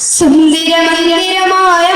സുന്ദരമന്ദിരമായ